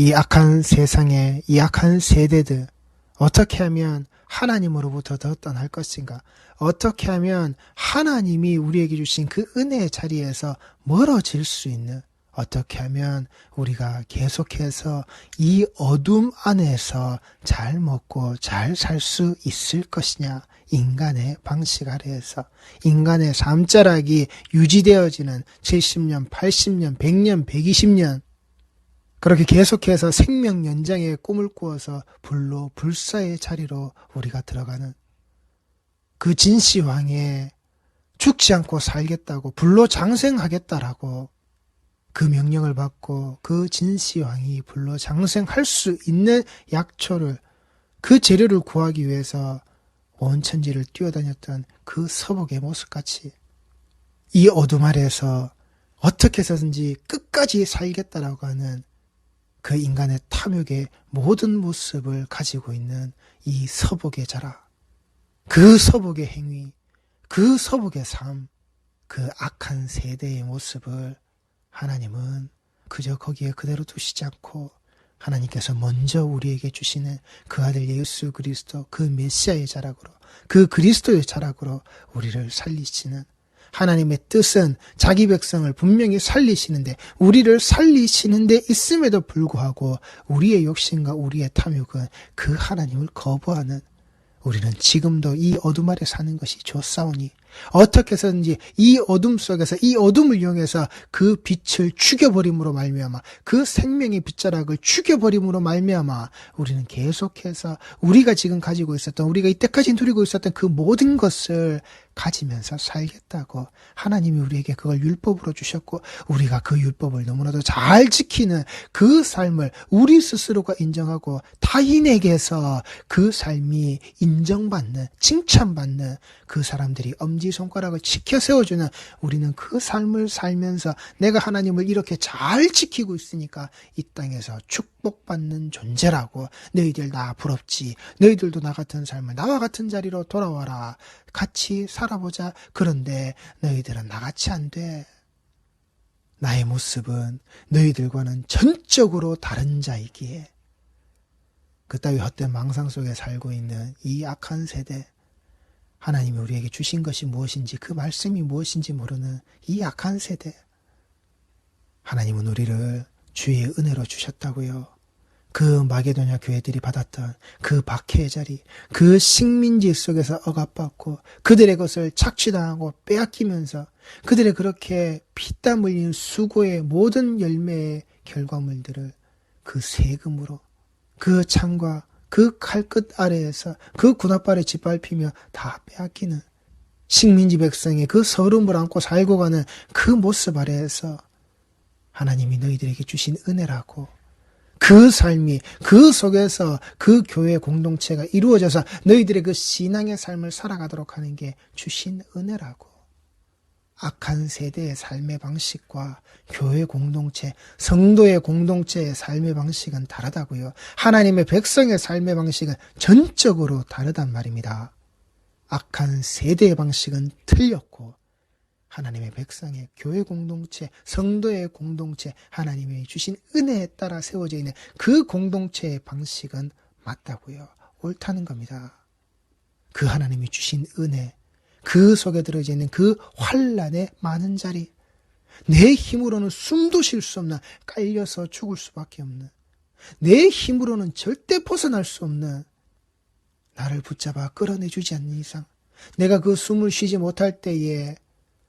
이 악한 세상에 이 악한 세대들 어떻게 하면 하나님으로부터 더 떠날 것인가? 어떻게 하면 하나님이 우리에게 주신 그 은혜의 자리에서 멀어질 수 있는 어떻게 하면 우리가 계속해서 이 어둠 안에서 잘 먹고 잘 살 수 있을 것이냐? 인간의 방식 아래에서 인간의 삶자락이 유지되어지는 70년, 80년, 100년, 120년 그렇게 계속해서 생명 연장의 꿈을 꾸어서 불로 불사의 자리로 우리가 들어가는 그 진시황에 죽지 않고 살겠다고 불로 장생하겠다라고 그 명령을 받고 그 진시황이 불로 장생할 수 있는 약초를 그 재료를 구하기 위해서 온 천지를 뛰어다녔던 그 서복의 모습같이 이 어둠 아래에서 어떻게 해서든지 끝까지 살겠다라고 하는 그 인간의 탐욕의 모든 모습을 가지고 있는 이 서복의 자라, 그 서복의 행위, 그 서복의 삶, 그 악한 세대의 모습을 하나님은 그저 거기에 그대로 두시지 않고 하나님께서 먼저 우리에게 주시는 그 아들 예수 그리스도 그 메시아의 자락으로 그 그리스도의 자락으로 우리를 살리시는 하나님의 뜻은 자기 백성을 분명히 살리시는데 우리를 살리시는데 있음에도 불구하고 우리의 욕심과 우리의 탐욕은 그 하나님을 거부하는 우리는 지금도 이 어둠 아래 사는 것이 좋사오니 어떻게 해서든지 이 어둠 속에서 이 어둠을 이용해서 그 빛을 죽여버림으로 말미암아 그 생명의 빗자락을 죽여버림으로 말미암아 우리는 계속해서 우리가 지금 가지고 있었던 우리가 이때까지 누리고 있었던 그 모든 것을 가지면서 살겠다고 하나님이 우리에게 그걸 율법으로 주셨고 우리가 그 율법을 너무나도 잘 지키는 그 삶을 우리 스스로가 인정하고 타인에게서 그 삶이 인정받는 칭찬받는 그 사람들이 엄 지손가락을 지켜 세워주는 우리는 그 삶을 살면서 내가 하나님을 이렇게 잘 지키고 있으니까 이 땅에서 축복받는 존재라고 너희들 나 부럽지. 너희들도 나 같은 삶을 나와 같은 자리로 돌아와라. 같이 살아보자. 그런데 너희들은 나같이 안 돼. 나의 모습은 너희들과는 전적으로 다른 자이기에. 그따위 헛된 망상 속에 살고 있는 이 악한 세대 하나님이 우리에게 주신 것이 무엇인지 그 말씀이 무엇인지 모르는 이 악한 세대. 하나님은 우리를 주의 은혜로 주셨다고요. 그 마게도냐 교회들이 받았던 그 박해의 자리, 그 식민지 속에서 억압받고 그들의 것을 착취당하고 빼앗기면서 그들의 그렇게 피땀 흘린 수고의 모든 열매의 결과물들을 그 세금으로 그 창과 그 칼끝 아래에서 그 군합발에 짓밟히며 다 빼앗기는 식민지 백성의 그 서름을 안고 살고 가는 그 모습 아래에서 하나님이 너희들에게 주신 은혜라고 그 삶이 그 속에서 그 교회 공동체가 이루어져서 너희들의 그 신앙의 삶을 살아가도록 하는 게 주신 은혜라고. 악한 세대의 삶의 방식과 교회 공동체, 성도의 공동체의 삶의 방식은 다르다고요. 하나님의 백성의 삶의 방식은 전적으로 다르단 말입니다. 악한 세대의 방식은 틀렸고 하나님의 백성의 교회 공동체, 성도의 공동체, 하나님이 주신 은혜에 따라 세워져 있는 그 공동체의 방식은 맞다고요. 옳다는 겁니다. 그 하나님이 주신 은혜, 그 속에 들어져 있는 그 환란의 많은 자리, 내 힘으로는 숨도 쉴 수 없는 깔려서 죽을 수밖에 없는 내 힘으로는 절대 벗어날 수 없는 나를 붙잡아 끌어내주지 않는 이상 내가 그 숨을 쉬지 못할 때에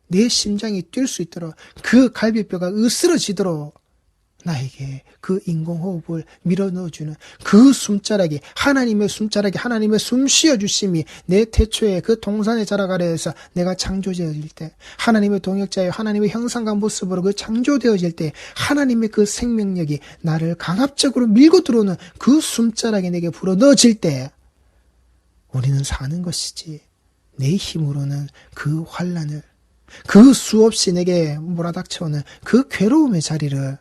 내 심장이 뛸 수 있도록 그 갈비뼈가 으스러지도록 나에게 그 인공호흡을 밀어넣어주는 그 숨자락이 하나님의 숨자락이 하나님의 숨 쉬어주심이 내 태초에 그 자락 아래에서 내가 창조되어질 때 하나님의 동역자여 하나님의 형상과 모습으로 그 창조되어질 때 하나님의 그 생명력이 나를 강압적으로 밀고 들어오는 그 숨자락이 내게 불어넣어질 때 우리는 사는 것이지 내 힘으로는 그 환란을 그 수없이 내게 몰아닥쳐오는 그 괴로움의 자리를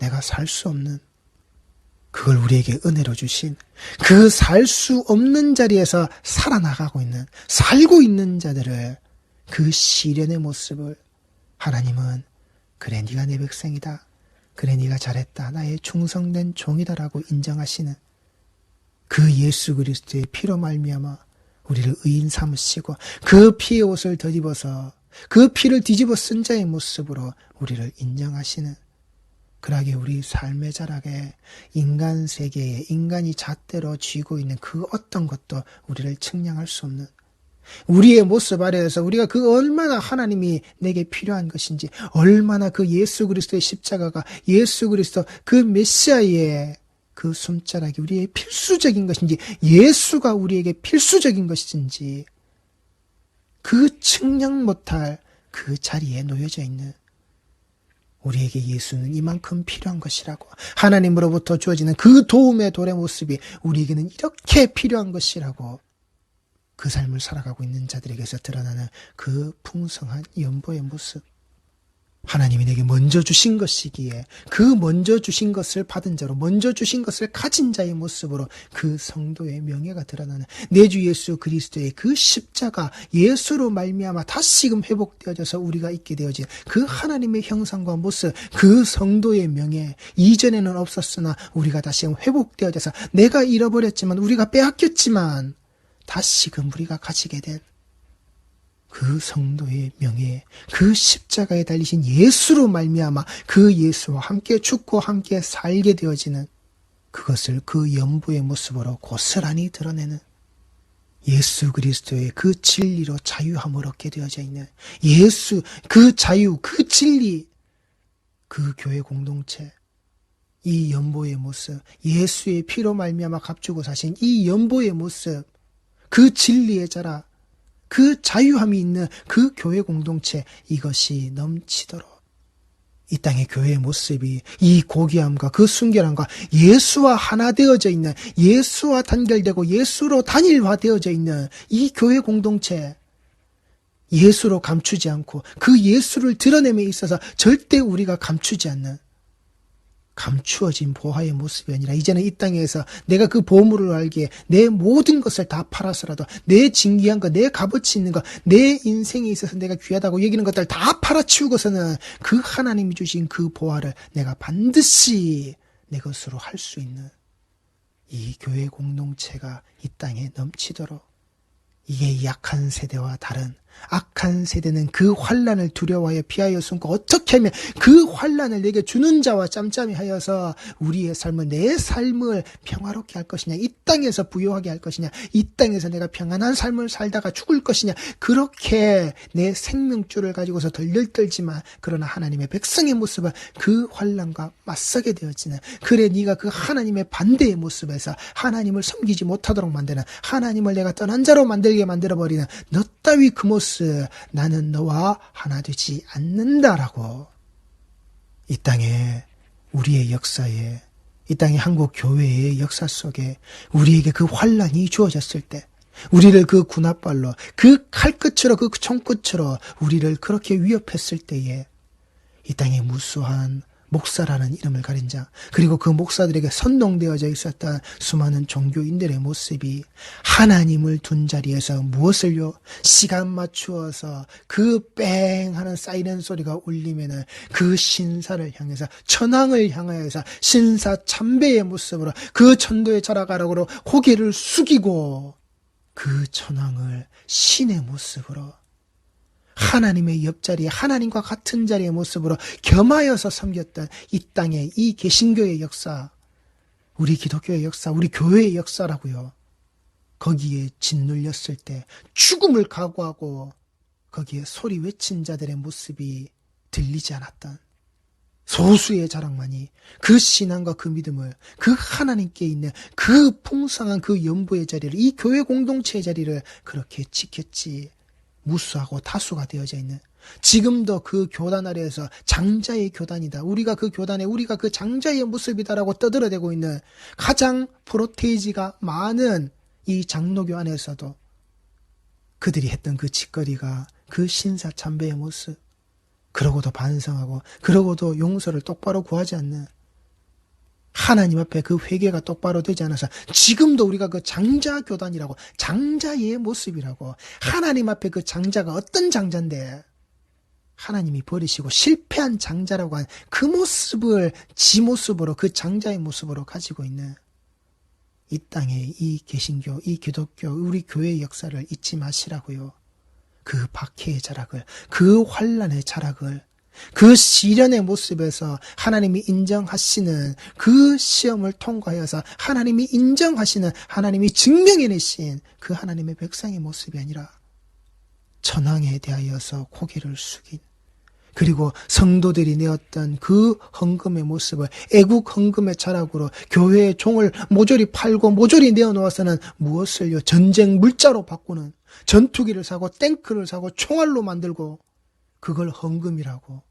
내가 살 수 없는 그걸 우리에게 은혜로 주신 그 살 수 없는 자리에서 살아나가고 있는 살고 있는 자들을 그 시련의 모습을 하나님은 그래 네가 내 백성이다. 그래 네가 잘했다. 나의 충성된 종이다라고 인정하시는 그 예수 그리스도의 피로 말미암아 우리를 의인 삼으시고 그 피의 옷을 덧입어서 그 피를 뒤집어 쓴 자의 모습으로 우리를 인정하시는 그러하게 우리 삶의 자락에 인간 세계에 인간이 잣대로 쥐고 있는 그 어떤 것도 우리를 측량할 수 없는 우리의 모습 아래에서 우리가 그 얼마나 하나님이 내게 필요한 것인지 얼마나 그 예수 그리스도의 십자가가 예수 그리스도 그 메시아의 그 손자락이 우리의 필수적인 것인지 예수가 우리에게 필수적인 것인지 그 측량 못할 그 자리에 놓여져 있는 우리에게 예수는 이만큼 필요한 것이라고. 하나님으로부터 주어지는 그 도움의 돌의 모습이 우리에게는 이렇게 필요한 것이라고 그 삶을 살아가고 있는 자들에게서 드러나는 그 풍성한 연보의 모습 하나님이 내게 먼저 주신 것이기에 그 먼저 주신 것을 받은 자로 먼저 주신 것을 가진 자의 모습으로 그 성도의 명예가 드러나는 내 주 예수 그리스도의 그 십자가 예수로 말미암아 다시금 회복되어져서 우리가 있게 되어진 그 하나님의 형상과 모습 그 성도의 명예 이전에는 없었으나 우리가 다시금 회복되어져서 내가 잃어버렸지만 우리가 빼앗겼지만 다시금 우리가 가지게 된 그 성도의 명예, 그 십자가에 달리신 예수로 말미암아 그 예수와 함께 죽고 함께 살게 되어지는 그것을 그 연부의 모습으로 고스란히 드러내는 예수 그리스도의 그 진리로 자유함을 얻게 되어져 있는 예수 그 자유 그 진리 그 교회 공동체 이 연보의 모습 예수의 피로 말미암아 값주고 사신 이 연보의 모습 그 진리의 자라 그 자유함이 있는 그 교회 공동체 이것이 넘치도록. 이 땅의 교회의 모습이 이 고귀함과 그 순결함과 예수와 하나 되어져 있는 예수와 단결되고 예수로 단일화 되어져 있는 이 교회 공동체 예수로 감추지 않고 그 예수를 드러냄에 있어서 절대 우리가 감추지 않는 감추어진 보화의 모습이 아니라 이제는 이 땅에서 내가 그 보물을 알기에 내 모든 것을 다 팔아서라도 내 진귀한 것, 내 값어치 있는 것, 내 인생에 있어서 내가 귀하다고 여기는 것들 다 팔아치우고서는 그 하나님이 주신 그 보화를 내가 반드시 내 것으로 할 수 있는 이 교회 공동체가 이 땅에 넘치도록 이게 약한 세대와 다른 악한 세대는 그 환란을 두려워하여 피하여 숨고 어떻게 하면 그 환란을 내게 주는 자와 짬짬이 하여서 우리의 삶을 내 삶을 평화롭게 할 것이냐 이 땅에서 부유하게 할 것이냐 이 땅에서 내가 평안한 삶을 살다가 죽을 것이냐 그렇게 내 생명줄을 가지고서 덜덜 떨지만 그러나 하나님의 백성의 모습은 그 환란과 맞서게 되어지는 그래 네가 그 하나님의 반대의 모습에서 하나님을 섬기지 못하도록 만드는 하나님을 내가 떠난 자로 만들게 만들어 버리는 너 따위 그 모습 나는 너와 하나 되지 않는다라고. 이 땅에 우리의 역사에 이 땅의 한국 교회의 역사 속에 우리에게 그 환란이 주어졌을 때 우리를 그 군합발로 그 칼끝으로 그 총끝으로 우리를 그렇게 위협했을 때에 이 땅에 무수한 목사라는 이름을 가린 자, 그리고 그 목사들에게 선동되어져 있었던 수많은 종교인들의 모습이 하나님을 둔 자리에서 무엇을요? 시간 맞추어서 그 뺑 하는 사이렌 소리가 울리면은 그 신사를 향해서 천황을 향하여서 신사 참배의 모습으로 그 천도의 자락가락으로 고개를 숙이고 그 천황을 신의 모습으로 하나님의 옆자리에 하나님과 같은 자리의 모습으로 겸하여서 섬겼던 이 땅의 이 개신교의 역사, 우리 기독교의 역사, 우리 교회의 역사라고요. 거기에 짓눌렸을 때 죽음을 각오하고 거기에 소리 외친 자들의 모습이 들리지 않았던 소수의 자랑만이 그 신앙과 그 믿음을 그 하나님께 있는 그 풍성한 그 연부의 자리를 이 교회 공동체의 자리를 그렇게 지켰지 무수하고 다수가 되어져 있는 지금도 그 교단 아래에서 장자의 교단이다. 우리가 그 교단에 우리가 그 장자의 모습이다라고 떠들어대고 있는 가장 프로테이지가 많은 이 장로교 안에서도 그들이 했던 그 짓거리가 그 신사 참배의 모습 그러고도 반성하고 그러고도 용서를 똑바로 구하지 않는 하나님 앞에 그 회개가 똑바로 되지 않아서 지금도 우리가 그 장자 교단이라고 장자의 모습이라고 하나님 앞에 그 장자가 어떤 장자인데 하나님이 버리시고 실패한 장자라고 한 그 모습을 지 모습으로 그 장자의 모습으로 가지고 있는 이 땅의 이 개신교, 이 기독교, 우리 교회의 역사를 잊지 마시라고요. 그 박해의 자락을, 그 환란의 자락을, 그 시련의 모습에서 하나님이 인정하시는 그 시험을 통과하여서 하나님이 인정하시는 하나님이 증명해내신 그 하나님의 백성의 모습이 아니라 천황에 대하여서 고개를 숙인 그리고 성도들이 내었던 그 헌금의 모습을 애국 헌금의 자락으로 교회의 종을 모조리 팔고 모조리 내어놓아서는 무엇을요? 전쟁 물자로 바꾸는 전투기를 사고 탱크를 사고 총알로 만들고 그걸 헌금이라고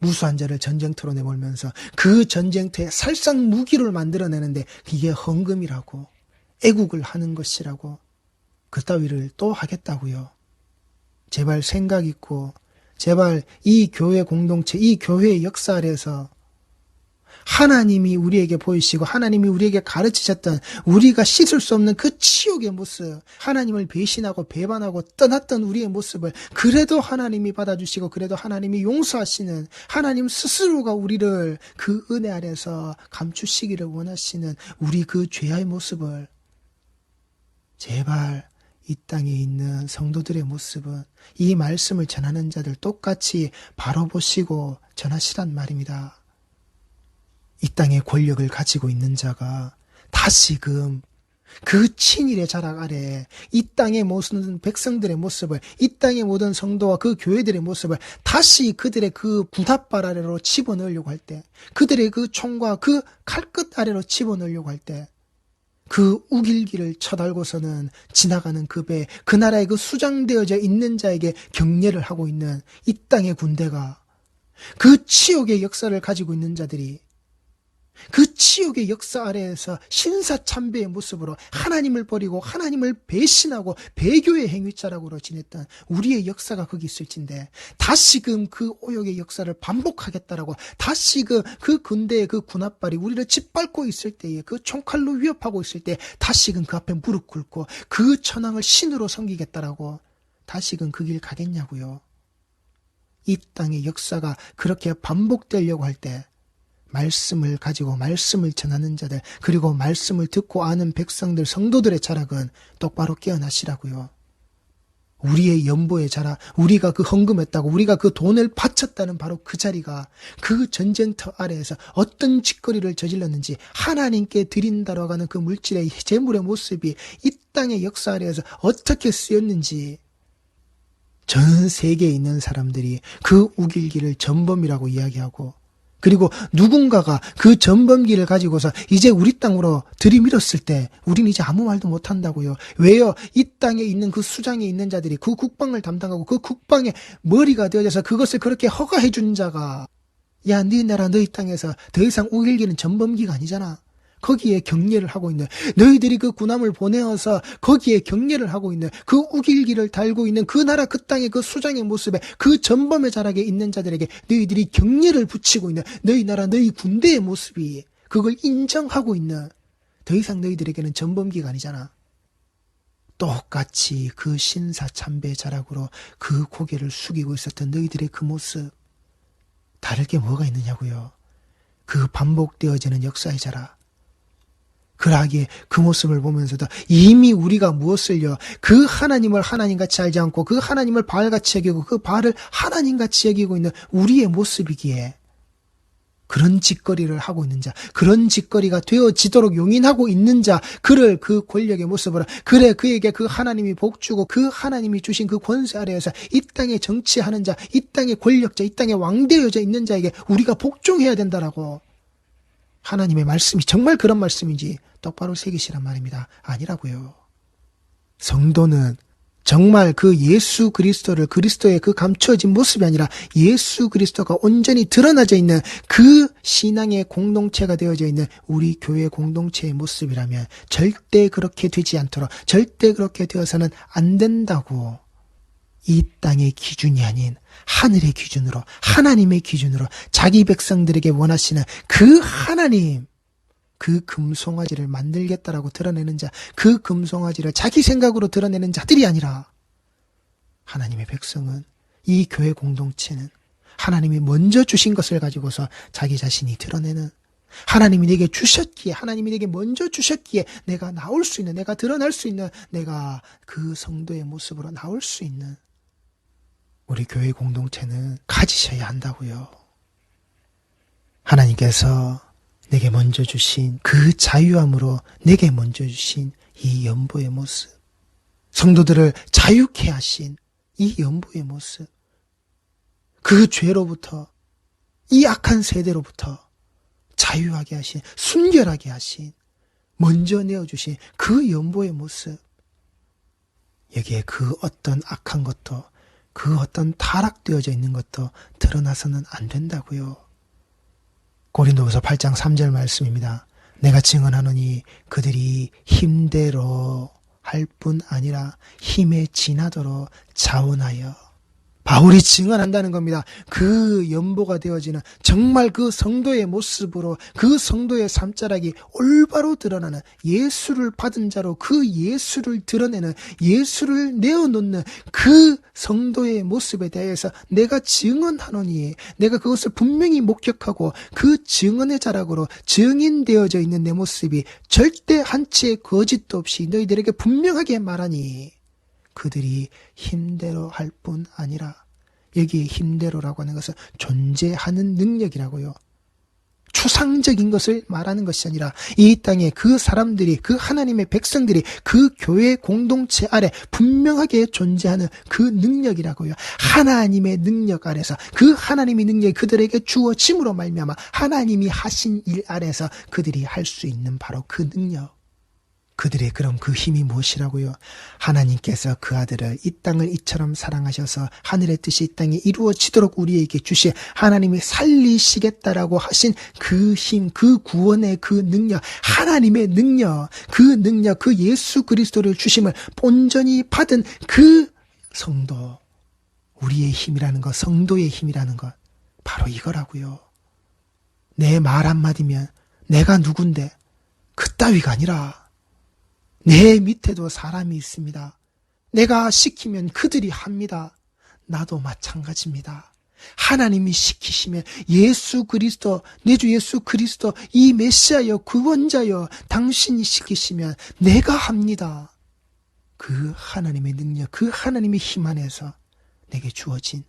무수한 자를 전쟁터로 내몰면서 그 전쟁터에 살상 무기를 만들어내는데 이게 헌금이라고 애국을 하는 것이라고 그 따위를 또 하겠다고요. 제발 생각 있고 제발 이 교회 공동체, 이 교회의 역사 아래서 하나님이 우리에게 보이시고 하나님이 우리에게 가르치셨던 우리가 씻을 수 없는 그 치욕의 모습, 하나님을 배신하고 배반하고 떠났던 우리의 모습을 그래도 하나님이 받아주시고 그래도 하나님이 용서하시는 하나님 스스로가 우리를 그 은혜 아래서 감추시기를 원하시는 우리 그 죄의 모습을 제발 이 땅에 있는 성도들의 모습은 이 말씀을 전하는 자들 똑같이 바로 보시고 전하시란 말입니다. 이 땅의 권력을 가지고 있는 자가 다시금 그 친일의 자락 아래 이 땅의 모든 백성들의 모습을 이 땅의 모든 성도와 그 교회들의 모습을 다시 그들의 그 부답발 아래로 집어넣으려고 할 때 그들의 그 총과 그 칼끝 아래로 집어넣으려고 할 때 그 우길기를 쳐달고서는 지나가는 그 배, 그 나라에 그 수장되어져 있는 자에게 경례를 하고 있는 이 땅의 군대가 그 치욕의 역사를 가지고 있는 자들이 그 치욕의 역사 아래에서 신사참배의 모습으로 하나님을 버리고 하나님을 배신하고 배교의 행위자락으로 지냈던 우리의 역사가 거기 있을진데 다시금 그 오욕의 역사를 반복하겠다라고 다시금 그 군대의 그 군합발이 우리를 짓밟고 있을 때에 그 총칼로 위협하고 있을 때 다시금 그 앞에 무릎 꿇고 그 천황을 신으로 섬기겠다라고 다시금 그 길 가겠냐고요. 이 땅의 역사가 그렇게 반복되려고 할 때 말씀을 가지고 말씀을 전하는 자들, 그리고 말씀을 듣고 아는 백성들, 성도들의 자락은 똑바로 깨어나시라고요. 우리의 연보의 자락, 우리가 그 헌금했다고, 우리가 그 돈을 바쳤다는 바로 그 자리가 그 전쟁터 아래에서 어떤 짓거리를 저질렀는지 하나님께 드린다라고 하는 그 물질의 재물의 모습이 이 땅의 역사 아래에서 어떻게 쓰였는지 전 세계에 있는 사람들이 그 우길기를 전범이라고 이야기하고 그리고 누군가가 그 전범기를 가지고서 이제 우리 땅으로 들이밀었을 때 우리는 이제 아무 말도 못한다고요. 왜요? 이 땅에 있는 그 수장에 있는 자들이 그 국방을 담당하고 그 국방의 머리가 되어져서 그것을 그렇게 허가해 준 자가 야, 네 나라 너희 땅에서 더 이상 우길기는 전범기가 아니잖아. 거기에 격려를 하고 있는 너희들이 그 군함을 보내어서 거기에 격려를 하고 있는 그 우길기를 달고 있는 그 나라 그 땅의 그 수장의 모습에 그 전범의 자락에 있는 자들에게 너희들이 격려를 붙이고 있는 너희 나라 너희 군대의 모습이 그걸 인정하고 있는 더 이상 너희들에게는 전범기가 아니잖아. 똑같이 그 신사 참배 자락으로 그 고개를 숙이고 있었던 너희들의 그 모습 다를 게 뭐가 있느냐고요. 그 반복되어지는 역사의 자락. 그러하기에 그 모습을 보면서도 이미 우리가 무엇을 요? 그 하나님을 하나님같이 알지 않고 그 하나님을 바알같이 여기고 그 바알을 하나님같이 여기고 있는 우리의 모습이기에 그런 짓거리를 하고 있는 자, 그런 짓거리가 되어지도록 용인하고 있는 자, 그를 그 권력의 모습으로, 그래, 그에게 그 하나님이 복주고 그 하나님이 주신 그 권세 아래에서 이 땅에 정치하는 자, 이 땅의 권력자, 이 땅에 왕되어져 있는 자에게 우리가 복종해야 된다라고. 하나님의 말씀이 정말 그런 말씀인지 똑바로 새기시란 말입니다. 아니라고요. 성도는 정말 그 예수 그리스도를 그리스도의 그 감추어진 모습이 아니라 예수 그리스도가 온전히 드러나져 있는 그 신앙의 공동체가 되어져 있는 우리 교회 공동체의 모습이라면 절대 그렇게 되지 않도록 절대 그렇게 되어서는 안 된다고 이 땅의 기준이 아닌 하늘의 기준으로 하나님의 기준으로 자기 백성들에게 원하시는 그 하나님 그 금송아지를 만들겠다라고 드러내는 자, 그 금송아지를 자기 생각으로 드러내는 자들이 아니라 하나님의 백성은 이 교회 공동체는 하나님이 먼저 주신 것을 가지고서 자기 자신이 드러내는 하나님이 내게 주셨기에 하나님이 내게 먼저 주셨기에 내가 나올 수 있는 내가 드러날 수 있는 내가 그 성도의 모습으로 나올 수 있는 우리 교회 공동체는 가지셔야 한다고요. 하나님께서 내게 먼저 주신 그 자유함으로 내게 먼저 주신 이 연보의 모습 성도들을 자유케 하신 이 연보의 모습 그 죄로부터 이 악한 세대로부터 자유하게 하신 순결하게 하신 먼저 내어주신 그 연보의 모습 여기에 그 어떤 악한 것도 그 어떤 타락되어져 있는 것도 드러나서는 안 된다고요. 고린도후서 8장 3절 말씀입니다. 내가 증언하노니 그들이 힘대로 할 뿐 아니라 힘에 지나도록 자원하여 바울이 증언한다는 겁니다. 그 연보가 되어지는 정말 그 성도의 모습으로 그 성도의 삶자락이 올바로 드러나는 예수를 받은 자로 그 예수를 드러내는 예수를 내어놓는 그 성도의 모습에 대해서 내가 증언하노니 내가 그것을 분명히 목격하고 그 증언의 자락으로 증인되어져 있는 내 모습이 절대 한치의 거짓도 없이 너희들에게 분명하게 말하니 그들이 힘대로 할 뿐 아니라 여기 힘대로라고 하는 것은 존재하는 능력이라고요. 추상적인 것을 말하는 것이 아니라 이 땅에 그 사람들이 그 하나님의 백성들이 그 교회 공동체 아래 분명하게 존재하는 그 능력이라고요. 하나님의 능력 아래서 그 하나님의 능력이 그들에게 주어짐으로 말미암아 하나님이 하신 일 아래서 그들이 할 수 있는 바로 그 능력. 그들의 그럼 그 힘이 무엇이라고요? 하나님께서 그 아들을 이 땅을 이처럼 사랑하셔서 하늘의 뜻이 이 땅에 이루어지도록 우리에게 주시 하나님이 살리시겠다라고 하신 그 힘, 그 구원의 그 능력, 하나님의 능력, 그 능력, 그 예수 그리스도를 주심을 온전히 받은 그 성도, 우리의 힘이라는 것, 성도의 힘이라는 것, 바로 이거라고요. 내 말 한마디면 내가 누군데 그따위가 아니라 내 밑에도 사람이 있습니다. 내가 시키면 그들이 합니다. 나도 마찬가지입니다. 하나님이 시키시면 예수 그리스도, 내 주 예수 그리스도, 이 메시아여, 구원자여, 당신이 시키시면 내가 합니다. 그 하나님의 능력, 그 하나님의 힘 안에서 내게 주어진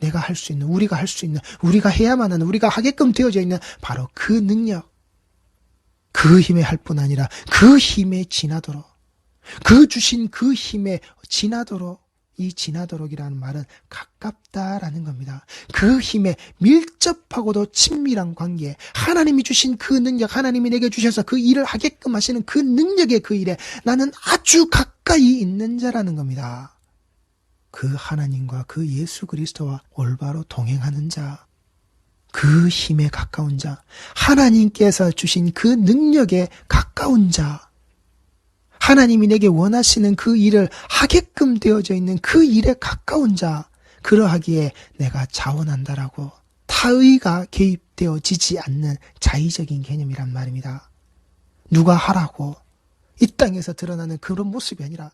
내가 할 수 있는, 우리가 할 수 있는, 우리가 해야만 하는, 우리가 하게끔 되어져 있는 바로 그 능력. 그 힘에 할 뿐 아니라 그 힘에 지나도록 그 주신 그 힘에 지나도록 이 지나도록이라는 말은 가깝다라는 겁니다. 그 힘에 밀접하고도 친밀한 관계, 하나님이 주신 그 능력, 하나님이 내게 주셔서 그 일을 하게끔 하시는 그 능력의 그 일에 나는 아주 가까이 있는 자라는 겁니다. 그 하나님과 그 예수 그리스도와 올바로 동행하는 자, 그 힘에 가까운 자, 하나님께서 주신 그 능력에 가까운 자, 하나님이 내게 원하시는 그 일을 하게끔 되어져 있는 그 일에 가까운 자, 그러하기에 내가 자원한다라고 타의가 개입되어지지 않는 자의적인 개념이란 말입니다. 누가 하라고 이 땅에서 드러나는 그런 모습이 아니라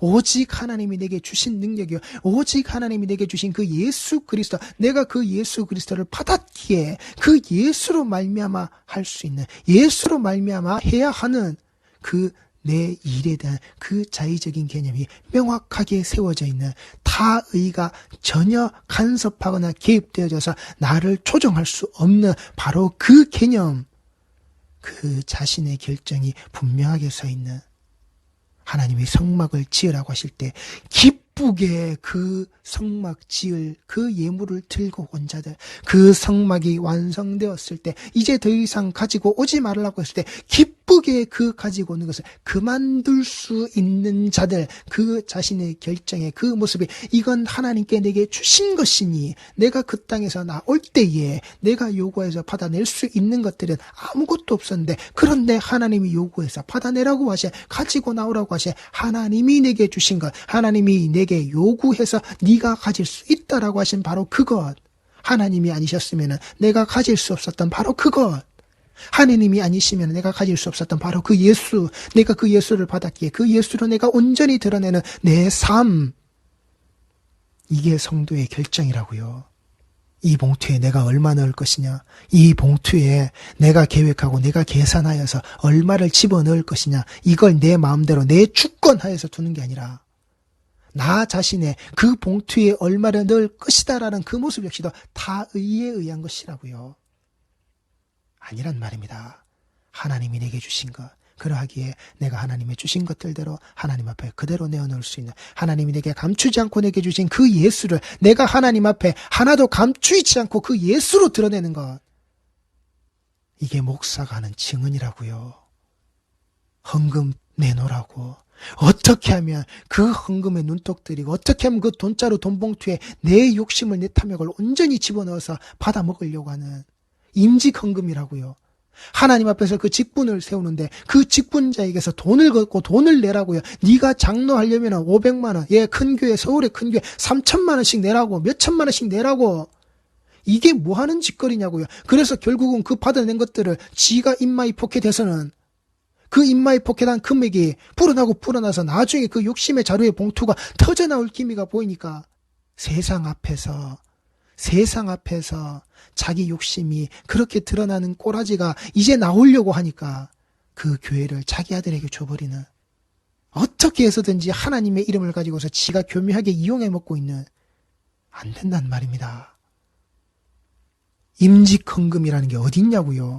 오직 하나님이 내게 주신 능력이요. 오직 하나님이 내게 주신 그 예수 그리스도, 내가 그 예수 그리스도를 받았기에 그 예수로 말미암아 할 수 있는, 예수로 말미암아 해야 하는 그 내 일에 대한 그 자의적인 개념이 명확하게 세워져 있는 타의가 전혀 간섭하거나 개입되어져서 나를 조정할 수 없는 바로 그 개념, 그 자신의 결정이 분명하게 서 있는 하나님이 성막을 지으라고 하실 때 기쁘게 그 성막 지을 그 예물을 들고 온 자들 그 성막이 완성되었을 때 이제 더 이상 가지고 오지 말라고 했을 때 기쁘게 그 가지고 오는 것을 그만둘 수 있는 자들 그 자신의 결정의 그 모습이 이건 하나님께 내게 주신 것이니 내가 그 땅에서 나올 때에 내가 요구해서 받아낼 수 있는 것들은 아무것도 없었는데 그런데 하나님이 요구해서 받아내라고 하셔 가지고 나오라고 하셔 하나님이 내게 주신 것 하나님이 내게 요구해서 네가 가질 수 있다라고 하신 바로 그것. 하나님이 아니셨으면 내가 가질 수 없었던 바로 그것 하느님이 아니시면 내가 가질 수 없었던 바로 그 예수, 내가 그 예수를 받았기에 그 예수로 내가 온전히 드러내는 내 삶, 이게 성도의 결정이라고요. 이 봉투에 내가 얼마 넣을 것이냐, 이 봉투에 내가 계획하고 내가 계산하여서 얼마를 집어 넣을 것이냐, 이걸 내 마음대로 내 주권하에서 두는 게 아니라, 나 자신의 그 봉투에 얼마를 넣을 것이다라는 그 모습 역시도 다 의에 의한 것이라고요. 아니란 말입니다. 하나님이 내게 주신 것. 그러하기에 내가 하나님의 주신 것들대로 하나님 앞에 그대로 내어놓을 수 있는 하나님이 내게 감추지 않고 내게 주신 그 예수를 내가 하나님 앞에 하나도 감추지 않고 그 예수로 드러내는 것. 이게 목사가 하는 증언이라고요. 헌금 내놓으라고. 어떻게 하면 그 헌금에 눈독 들이고 어떻게 하면 그 돈자루 돈봉투에 내 욕심을 내 탐욕을 온전히 집어넣어서 받아 먹으려고 하는 임직 헌금이라고요. 하나님 앞에서 그 직분을 세우는데 그 직분자에게서 돈을 걷고 돈을 내라고요. 네가 장로하려면 500만 원, 예, 큰 교회, 서울의 큰 교회 3천만 원씩 내라고, 몇 천만 원씩 내라고. 이게 뭐 하는 짓거리냐고요. 그래서 결국은 그 받아낸 것들을 지가 인마이 포켓해서는 그 인마이 포켓한 금액이 불어나고 불어나서 나중에 그 욕심의 자루의 봉투가 터져나올 기미가 보이니까 세상 앞에서 세상 앞에서 자기 욕심이 그렇게 드러나는 꼬라지가 이제 나오려고 하니까 그 교회를 자기 아들에게 줘버리는 어떻게 해서든지 하나님의 이름을 가지고서 지가 교묘하게 이용해 먹고 있는 안 된단 말입니다. 임직 헌금이라는 게 어딨냐고요.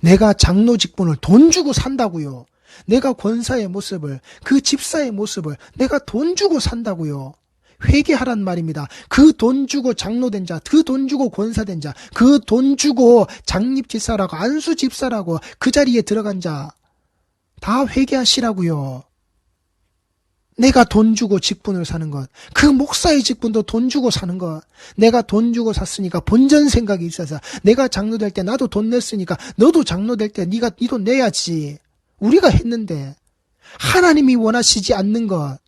내가 장로 직분을 돈 주고 산다고요. 내가 권사의 모습을 그 집사의 모습을 내가 돈 주고 산다고요. 회개하란 말입니다. 그 돈 주고 장로된 자, 그 돈 주고 권사된 자, 그 돈 주고 장립집사라고 안수집사라고 그 자리에 들어간 자, 다 회개하시라고요. 내가 돈 주고 직분을 사는 것, 그 목사의 직분도 돈 주고 사는 것, 내가 돈 주고 샀으니까 본전 생각이 있어서 내가 장로 될 때 나도 돈 냈으니까 너도 장로 될 때 네가 네 돈 내야지. 우리가 했는데 하나님이 원하시지 않는 것,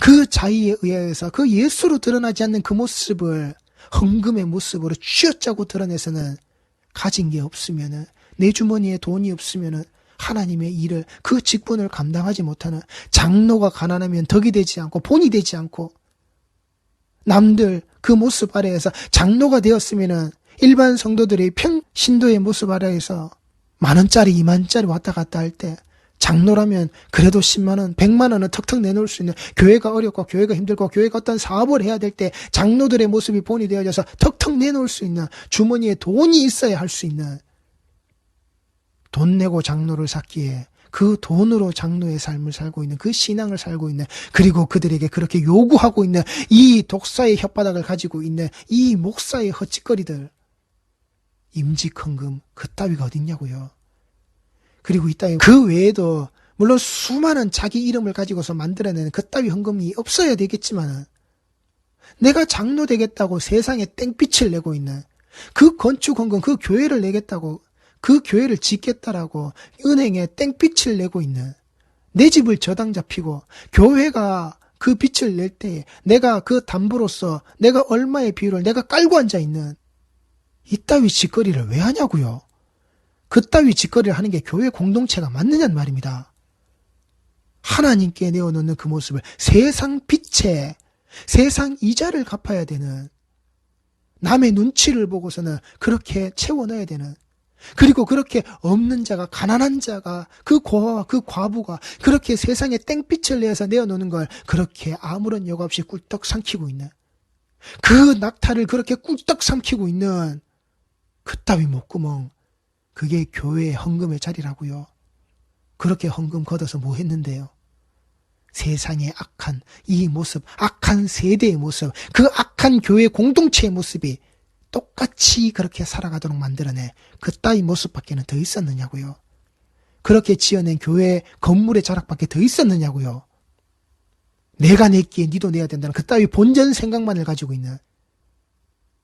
그 자의에 의해서 그 예수로 드러나지 않는 그 모습을 헌금의 모습으로 쥐어짜고 드러내서는 가진 게 없으면은 내 주머니에 돈이 없으면은 하나님의 일을 그 직분을 감당하지 못하는 장로가 가난하면 덕이 되지 않고 본이 되지 않고 남들 그 모습 아래에서 장로가 되었으면은 일반 성도들의 평 신도의 모습 아래에서 만 원짜리, 이만짜리 왔다 갔다 할 때 장로라면 그래도 10만 원, 100만 원은 턱턱 내놓을 수 있는 교회가 어렵고 교회가 힘들고 교회가 어떤 사업을 해야 될 때 장로들의 모습이 본이 되어져서 턱턱 내놓을 수 있는 주머니에 돈이 있어야 할 수 있는 돈 내고 장로를 샀기에 그 돈으로 장로의 삶을 살고 있는 그 신앙을 살고 있는 그리고 그들에게 그렇게 요구하고 있는 이 독사의 혓바닥을 가지고 있는 이 목사의 헛짓거리들 임직 헌금 그따위가 어딨냐고요. 그리고 이 따위 그 외에도 물론 수많은 자기 이름을 가지고서 만들어내는 그따위 헌금이 없어야 되겠지만 내가 장로 되겠다고 세상에 땡빛을 내고 있는 그 건축 헌금 그 교회를 내겠다고 그 교회를 짓겠다라고 은행에 땡빛을 내고 있는 내 집을 저당 잡히고 교회가 그 빚을 낼 때에 내가 그 담보로서 내가 얼마의 비율을 내가 깔고 앉아 있는 이따위 짓거리를 왜 하냐고요. 그따위 짓거리를 하는 게 교회 공동체가 맞느냐는 말입니다. 하나님께 내어놓는 그 모습을 세상 빛에 세상 이자를 갚아야 되는 남의 눈치를 보고서는 그렇게 채워넣어야 되는 그리고 그렇게 없는 자가 가난한 자가 그 고아와 그 과부가 그렇게 세상에 땡빛을 내어서 내어놓는 걸 그렇게 아무런 여과 없이 꿀떡 삼키고 있는 그 낙타를 그렇게 꿀떡 삼키고 있는 그따위 목구멍 그게 교회의 헌금의 자리라고요. 그렇게 헌금 걷어서 뭐 했는데요? 세상의 악한 이 모습, 악한 세대의 모습, 그 악한 교회 공동체의 모습이 똑같이 그렇게 살아가도록 만들어내 그 따위 모습밖에는 더 있었느냐고요. 그렇게 지어낸 교회 건물의 자락밖에 더 있었느냐고요. 내가 냈기에 니도 내야 된다는 그 따위 본전 생각만을 가지고 있는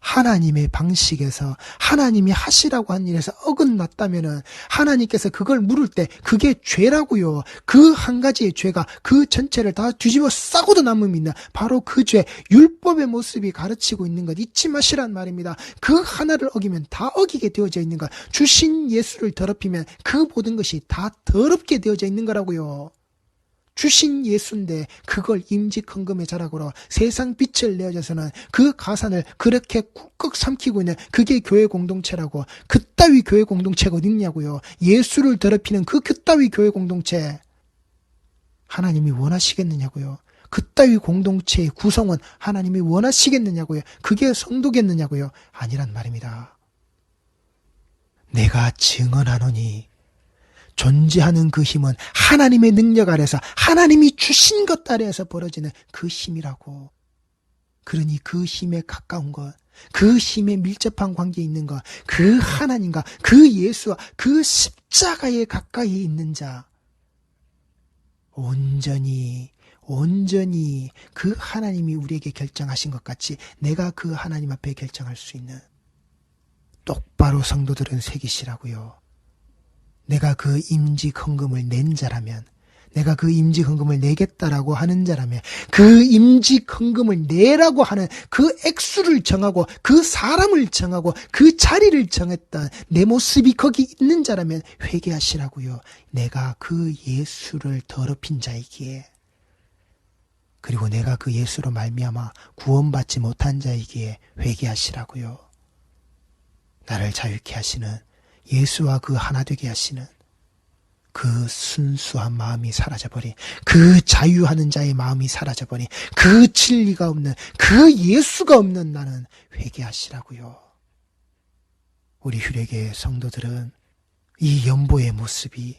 하나님의 방식에서 하나님이 하시라고 한 일에서 어긋났다면은 하나님께서 그걸 물을 때 그게 죄라고요. 그 한 가지의 죄가 그 전체를 다 뒤집어 싸고도 남음이 있는 바로 그 죄, 율법의 모습이 가르치고 있는 것 잊지 마시란 말입니다. 그 하나를 어기면 다 어기게 되어져 있는 것. 주신 예수를 더럽히면 그 모든 것이 다 더럽게 되어져 있는 거라고요. 주신 예수인데 그걸 임직헌 금의 자락으로 세상 빛을 내어져서는 그 가산을 그렇게 꾹꾹 삼키고 있는 그게 교회 공동체라고 그따위 교회 공동체가 어딨냐고요. 예수를 더럽히는 그 그따위 교회 공동체 하나님이 원하시겠느냐고요. 그따위 공동체의 구성원 하나님이 원하시겠느냐고요. 그게 성도겠느냐고요. 아니란 말입니다. 내가 증언하노니 존재하는 그 힘은 하나님의 능력 아래서 하나님이 주신 것 아래에서 벌어지는 그 힘이라고. 그러니 그 힘에 가까운 것, 그 힘에 밀접한 관계에 있는 것, 그 하나님과 그 예수와 그 십자가에 가까이 있는 자, 온전히 온전히 그 하나님이 우리에게 결정하신 것 같이 내가 그 하나님 앞에 결정할 수 있는 똑바로 성도들은 새기시라고요. 내가 그 임직 헌금을 낸 자라면 내가 그 임직 헌금을 내겠다라고 하는 자라면 그 임직 헌금을 내라고 하는 그 액수를 정하고 그 사람을 정하고 그 자리를 정했던 내 모습이 거기 있는 자라면 회개하시라고요. 내가 그 예수를 더럽힌 자이기에 그리고 내가 그 예수로 말미암아 구원받지 못한 자이기에 회개하시라고요. 나를 자유케 하시는 예수와 그 하나 되게 하시는 그 순수한 마음이 사라져버린 그 자유하는 자의 마음이 사라져버린 그 진리가 없는 그 예수가 없는 나는 회개하시라고요. 우리 휴례계 성도들은 이 연보의 모습이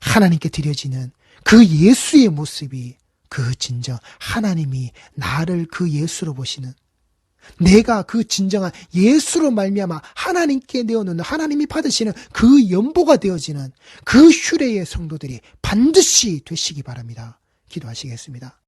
하나님께 드려지는 그 예수의 모습이 그 진정 하나님이 나를 그 예수로 보시는 내가 그 진정한 예수로 말미암아 하나님께 내어놓는 하나님이 받으시는 그 연보가 되어지는 그 휴례의 성도들이 반드시 되시기 바랍니다. 기도하시겠습니다.